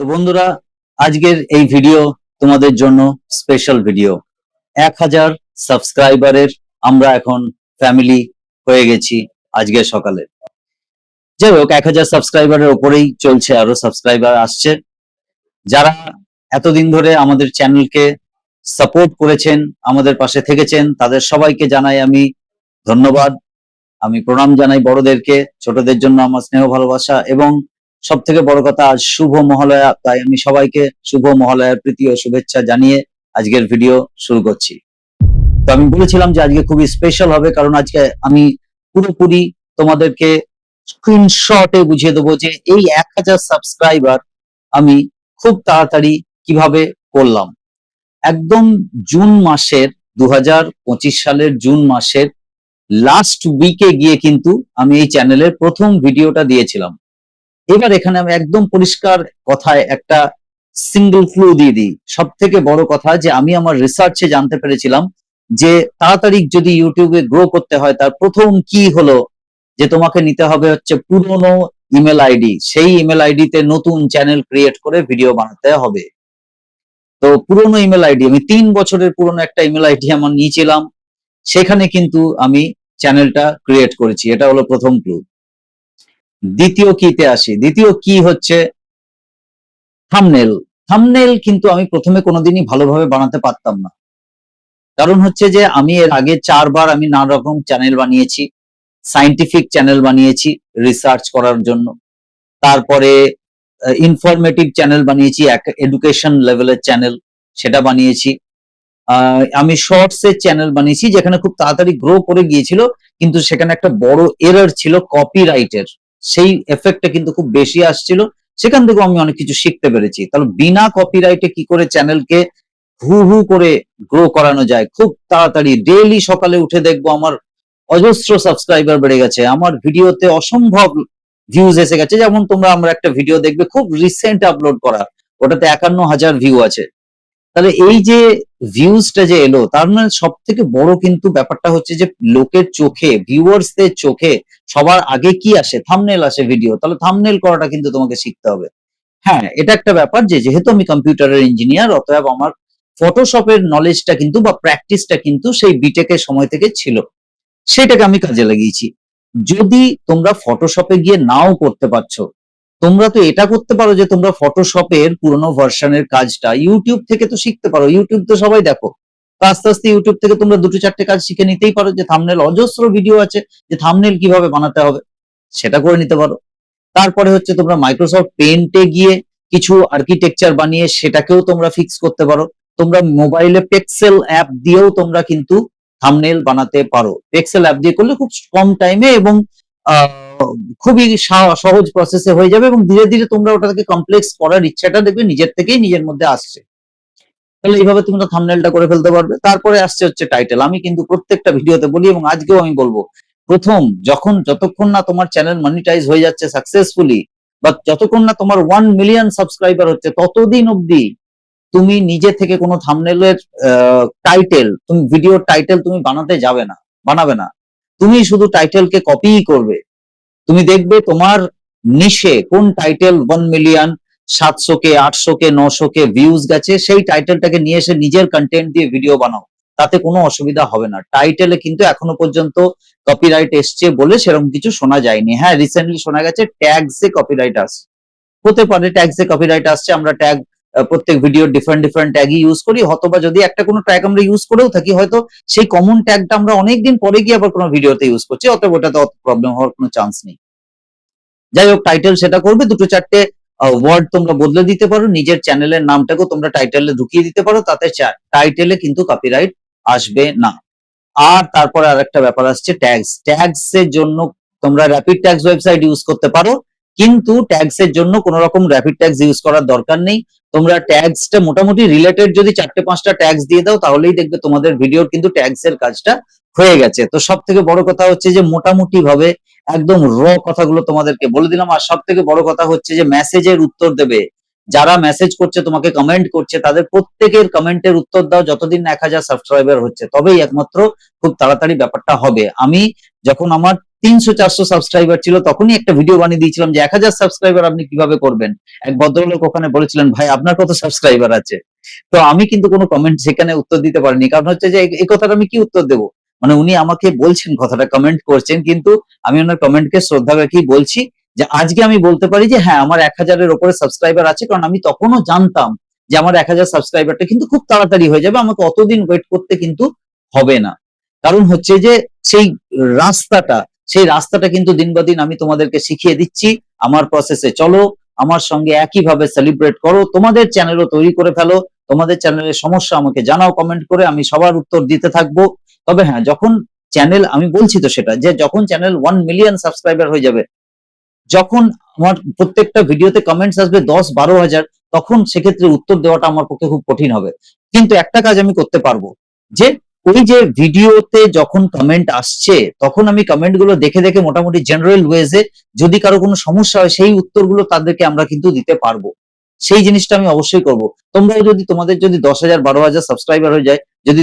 তো বন্ধুরা, আজকের এই ভিডিও তোমাদের জন্য স্পেশাল ভিডিও এক হাজার সাবস্ক্রাইবারের আমরা এখন ফ্যামিলি হয়ে গেছি আজকের সকালে। যাই হোক, এক হাজার সাবস্ক্রাইবারের ওপরেই চলছে আরও সাবস্ক্রাইবার আসছে। যারা এতদিন ধরে আমাদের চ্যানেলকে সাপোর্ট করেছেন, আমাদের পাশে থেকেছেন, তাদের সবাইকে জানাই আমি ধন্যবাদ। আমি প্রণাম জানাই বড়দেরকে, ছোটদের জন্য আমার স্নেহ ভালোবাসা এবং সব থেকে বড় কথা, আজ শুভ মহালয়া। তাই আমি সবাইকে শুভ মহালয়ার প্রীতি ও শুভেচ্ছা জানিয়ে আজকের ভিডিও শুরু করছি। তো আমি বলেছিলাম যে আজকে খুবই স্পেশাল হবে, কারণ আজকে আমি পুরোপুরি তোমাদেরকে স্ক্রিনশটে বুঝিয়ে দেবো যে এই এক হাজার সাবস্ক্রাইবার আমি খুব তাড়াতাড়ি কীভাবে করলাম। একদম জুন মাসের দু হাজার পঁচিশ সালের জুন মাসের লাস্ট উইকে গিয়ে কিন্তু আমি এই চ্যানেলের প্রথম ভিডিওটা দিয়েছিলাম। এবার এখানে আমি একদম পরিষ্কার কথায় একটা সিঙ্গেল ফ্লু দিয়ে দিই। সব থেকে বড় কথা যে আমি আমার রিসার্চে জানতে পেরেছিলাম যে তাড়াতাড়ি যদি ইউটিউবে গ্রো করতে হয়, তার প্রথম কি হলো? যে তোমাকে নিতে হবে হচ্ছে পুরনো ইমেল আইডি সেই ইমেল আইডিতে নতুন চ্যানেল ক্রিয়েট করে ভিডিও বানাতে হবে। তো পুরনো ইমেল আইডি আমি তিন বছরের পুরনো একটা ইমেল আইডি আমার নিয়েছিলাম। সেখানে কিন্তু আমি চ্যানেলটা ক্রিয়েট করেছি। এটা হলো প্রথম ক্লু দ্বিতীয় কিতে আসি। দ্বিতীয় কি হচ্ছে থামনেল থামনেল কিন্তু আমি প্রথমে কোনোদিনই ভালোভাবে বানাতে পারতাম না। কারণ হচ্ছে যে আমি এর আগে চারবার আমি নানা রকম চ্যানেল বানিয়েছি। সাইন্টিফিক চ্যানেল বানিয়েছি রিসার্চ করার জন্য। তারপরে ইনফরমেটিভ চ্যানেল বানিয়েছি এডুকেশন লেভেলের চ্যানেল সেটা বানিয়েছি। আমি শর্টস এর চ্যানেল বানিয়েছি যেখানে খুব তাড়াতাড়ি গ্রো করে গিয়েছিল, কিন্তু সেখানে একটা বড় এরর ছিল কপিরাইটের সেই এফেক্টটা কিন্তু খুব বেশি আসছিল। সেখান থেকেও আমি অনেক কিছু শিখতে পেরেছি। তাহলে বিনা কপিরাইটে কি করে চ্যানেলকে হু হু করে গ্রো করানো যায়? খুব তাড়াতাড়ি। ডেইলি সকালে উঠে দেখব আমার অজস্র সাবস্ক্রাইবার বেড়ে গেছে। আমার ভিডিওতে অসম্ভব ভিউজ এসে গেছে। যেমন তোমরা আমরা একটা ভিডিও দেখবে খুব রিসেন্ট আপলোড করা ওটাতে একান্ন হাজার ভিউ আছে। তাহলে এই যে ভিউজটা যে এলো, তার মানে সব থেকে বড় কিন্তু ব্যাপারটা হচ্ছে যে লোকের চোখে ভিউয়ার্সদের চোখে সবার আগে কি আসে? থামনেল আসে ভিডিও তাহলে থামনেল করাটা কিন্তু তোমাকে শিখতে হবে। হ্যাঁ এটা একটা ব্যাপার যে যেহেতু আমি কম্পিউটারের ইঞ্জিনিয়ার অতএব আমার ফটোশপের নলেজটা কিন্তু বা প্র্যাকটিসটা কিন্তু সেই বিটেকের সময় থেকে ছিল। সেটাকে আমি কাজে লাগিয়েছি। যদি তোমরা ফটোশপে গিয়ে নাও করতে পারছ তোমরা তো এটা করতে পারো যে তোমরা ফটোশপের পুরোনো ভার্সনের কাজটা ইউটিউব থেকে তো শিখতে পারো। ইউটিউব তো সবাই দেখো। আস্তে আস্তে ইউটিউব থেকে তোমরা দুটো চারটে কাজ শিখে নিতেই পারো যে থামনেল অজস্র ভিডিও আছে যে থামনেল কীভাবে বানাতে হবে সেটা করে নিতে পারো। তারপরে হচ্ছে তোমরা মাইক্রোসফট পেন্টে গিয়ে কিছু আর্কিটেকচার বানিয়ে সেটাকেও তোমরা ফিক্স করতে পারো। তোমরা মোবাইলে পেক্সেল অ্যাপ দিয়েও তোমরা কিন্তু থামনেল বানাতে পারো। পেক্সেল অ্যাপ দিয়ে করলে খুব কম টাইমে এবং আহ, খুবই সহজ প্রসেসে হয়ে যাবে এবং ধীরে ধীরে তোমরা ওটাকে কমপ্লেক্স করার ইচ্ছাটা দেখবে, নিজের থেকেই নিজের মধ্যে আসছে। তাহলে এইভাবে তোমরা থামনেলটা করে ফেলতে পারবে। তারপরে আসছে হচ্ছে টাইটেল আমি কিন্তু প্রত্যেকটা ভিডিওতে বলি এবং আজকেও আমি বলব, প্রথম যখন যতক্ষণ না তোমার চ্যানেল মনিটাইজ হয়ে যাচ্ছে সাকসেসফুলি বা যতক্ষণ না তোমার ওয়ান মিলিয়ন সাবস্ক্রাইবার হচ্ছে, ততদিন অবধি তুমি নিজে থেকে কোনো থামনেলের টাইটেল তুমি ভিডিও টাইটেল তুমি বানাতে যাবে না, বানাবে না। তুমি শুধু টাইটেলকে কপিই করবে। তুমি দেখবে তোমার নিশে কোন টাইটেল ওয়ান মিলিয়ন সাতশো কে আটশো কে নশো কে ভিউজ গেছে, সেই টাইটেলটাকে নিয়ে এসে নিজের কন্টেন্ট দিয়ে ভিডিও বানাও। তাতে কোনো অসুবিধা হবে না। টাইটেলে কিন্তু এখনও পর্যন্ত কপিরাইট এসছে বলে সেরকম কিছু শোনা যায়নি। হ্যাঁ রিসেন্টলি শোনা গেছে ট্যাগসে কপিরাইট আসছে। হতে পারে ট্যাগসে কপিরাইট আসছে, আমরা ট্যাগ প্রত্যেক ভিডিও ডিফারেন্ট ডিফারেন্ট ট্যাগই ইউজ করি। অথবা যদি একটা কোনো ট্যাগ আমরা ইউজ করেও থাকি, হয়তো সেই কমন ট্যাগটা আমরা অনেকদিন পরে গিয়ে আবার কোনো ভিডিওতে ইউজ করছি। অতএব ওটাতে অত প্রবলেম হওয়ার কোনো চান্স নেই। যাই হোক টাইটেল সেটা করবে। দুটো চারটে ওয়ার্ড তোমরা বদলে দিতে পারো। নিজের চ্যানেলের নামটাকেও তোমরা টাইটেলে ঢুকিয়ে দিতে পারো। তাতে টাইটেলে কিন্তু কপিরাইট আসবে না। আর তারপরে আর একটা ব্যাপার আসছে ট্যাগস ট্যাগস এর জন্য তোমরা র্যাপিড ট্যাগস ওয়েবসাইট ইউজ করতে পারো। কিন্তু ট্যাক্সের জন্য কোন রকম র্যাপিড ট্যাক্স ইউজ করার দরকার নেই। তোমরা ট্যাক্সটা মোটামুটি রিলেটেড যদি চারটে পাঁচটা ট্যাক্স দিয়ে দাও, তাহলেই দেখবে তোমাদের ভিডিওর কিন্তু ট্যাক্সের এর কাজটা হয়ে গেছে। তো সব থেকে বড় কথা হচ্ছে যে মোটামুটি ভাবে একদম র কথাগুলো তোমাদেরকে বলে দিলাম। আর সব থেকে বড় কথা হচ্ছে যে মেসেজের উত্তর দেবে। যারা মেসেজ করছে, তোমাকে কমেন্ট করছে, তাদের প্রত্যেকের কমেন্টের উত্তর দাও যতদিন এক হাজার সাবস্ক্রাইবার হচ্ছে, তবেই একমাত্র খুব তাড়াতাড়ি ব্যাপারটা হবে। আমি যখন আমার তিনশো চারশো সাবস্ক্রাইবার ছিল, তখনই একটা ভিডিও বানিয়ে দিয়েছিলাম যে, এক হাজার সাবস্ক্রাইবার আপনি কীভাবে করবেন? এক ভদ্রলোক ওখানে বলেছিলেন, ভাই, আপনার কত সাবস্ক্রাইবার আছে? তো আমি কিন্তু কোনো কমেন্ট সেখানে উত্তর দিতে পারিনি। কারণ হচ্ছে যে, এই- কথাটা আমি কি উত্তর দেবো? মানে উনি আমাকে বলছেন, কথাটা কমেন্ট করছেন, কিন্তু আমি ওনার কমেন্টকে শ্রদ্ধা রেখেই বলছি। যে আজকে আমি বলতে পারি যে হ্যাঁ আমার এক হাজারের ওপরে সাবস্ক্রাইবার আছে, কারণ আমি তখনও জানতাম যে আমার এক হাজার সাবস্ক্রাইবারটা কিন্তু খুব তাড়াতাড়ি হয়ে যাবে, আমাকে অতদিন ওয়েট করতে কিন্তু হবে না। কারণ হচ্ছে যে সেই রাস্তাটা সেই রাস্তাটা কিন্তু দিন বা দিন আমি তোমাদেরকে শিখিয়ে দিচ্ছি, আমার প্রসেসে চলো, আমার সঙ্গে একইভাবে সেলিব্রেট করো, তোমাদের চ্যানেলও তৈরি করে ফেলো, তোমাদের চ্যানেলের সমস্যা আমাকে জানাও কমেন্ট করে, আমি সবার উত্তর দিতে থাকব। তবে হ্যাঁ যখন চ্যানেল আমি বলছি তো সেটা, যে যখন চ্যানেল ওয়ান মিলিয়ন সাবস্ক্রাইবার হয়ে যাবে যখন আমার প্রত্যেকটা ভিডিওতে কমেন্টস আসবে দশ বারো হাজার, তখন সেক্ষেত্রে উত্তর দেওয়াটা আমার পক্ষে খুব কঠিন হবে। কিন্তু একটা কাজ আমি করতে পারব, যে ওই যে ভিডিওতে যখন কমেন্ট আসছে, তখন আমি কমেন্টগুলো দেখে দেখে মোটামুটি জেনারেল ওয়েজে যদি কারও কোনো সমস্যা হয়, সেই উত্তরগুলো তাদেরকে আমরা কিন্তু দিতে পারব। সেই জিনিসটা আমি অবশ্যই করব। তোমরাও যদি তোমাদের যদি দশ হাজার, বারো হাজার সাবস্ক্রাইবার হয়ে যায়, যদি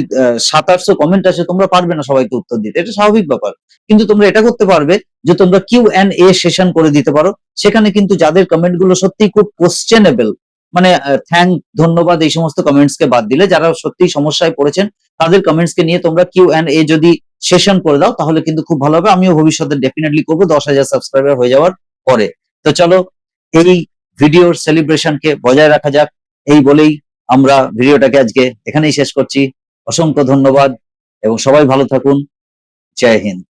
সাত, আটশো কমেন্ট আসে, তোমরা পারবে না সবাইকে উত্তর দিতে। এটা স্বাভাবিক ব্যাপার। কিন্তু তোমরা এটা করতে পারবে যে তোমরা কিউ এন্ড এ সেশন করে দিতে পারো। সেখানে কিন্তু যাদের কমেন্টগুলো সত্যি খুব কোশ্চেনেবল মানে থ্যাংক ধন্যবাদ, এই সমস্ত কমেন্টস কে বাদ দিলে, যারা সত্যি সমস্যায় পড়েছেন, তাদের কমেন্টস কে নিয়ে তোমরা কিউ এন্ড এ যদি সেশন করে দাও, তাহলে কিন্তু খুব ভালো হবে। আমিও ভবিষ্যতে ডেফিনেটলি করব দশ হাজার সাবস্ক্রাইবার হয়ে যাওয়ার পরে। তো চলো, এই ভিডিওর সেলিব্রেশনকে বজায় রাখা যাক। এই বলেই আমরা ভিডিওটাকে আজকে এখানেই শেষ করছি। অসংখ্য ধন্যবাদ এবং সবাই ভালো থাকুন। জয় হিন্দ।